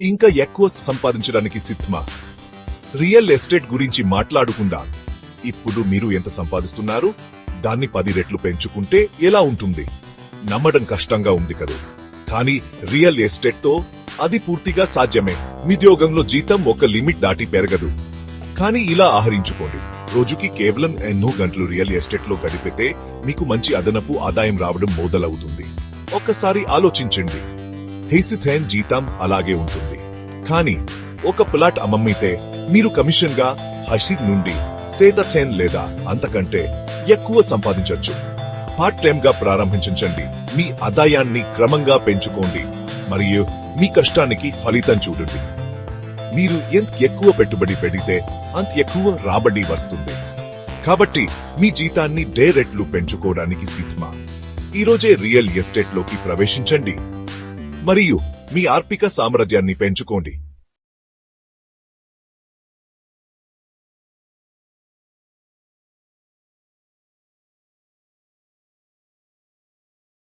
ఇంకా ఎక్కువ సంపాదించడానికి సిద్ధమా? రియల్ ఎస్టేట్ గురించి మాట్లాడుకుందాం? ఇప్పుడు మీరు ఎంత సంపాదిస్తున్నారు? దాన్ని పది రెట్లు పెంచుకుంటే ఎలా ఉంటుంది? నమ్మడం కష్టంగా ఉంది కదా. కానీ రియల్ ఎస్టేట్తో అది పూర్తిగా సాధ్యమే. నిద్యోగంలో జీతం ఒక లిమిట్ దాటి పెరగదు. కానీ ఇలా ఆహరించుకోండి. రోజుకి కేవలం ఎన్నో గంటలు రియల్ ఎస్టేట్లో గడిపితే మీకు మంచి అదనపు ఆదాయం రావడం మొదలవుతుంది. ఒక్కసారి ఆలోచించండి. హేసిథైన్ జీతం అలాగే ఉంటుంది. కానీ ఒక ప్లాట్ అమ్మమ్మితే మీరు కమిషన్గా నుండి సేతచేన్ లేదా అంతకంటే ఎక్కువ సంపాదించొచ్చు. పార్ట్ టైం గా ప్రారంభించండి మీ ఆదాయాన్ని క్రమంగా పెంచుకోండి. మరియు మీ కష్టానికి ఫలితం చూడండి. మీరు ఎంత ఎక్కువ పెట్టుబడి పెడితే అంత ఎక్కువ రాబడి వస్తుంది. కాబట్టి మీ జీతాన్ని డే రెట్లు పెంచుకోవడానికి సిద్ధమా? ఈ రోజే రియల్ ఎస్టేట్లోకి ప్రవేశించండి. మరియు మీ ఆర్థిక సామ్రాజ్యాన్ని పెంచుకోండి.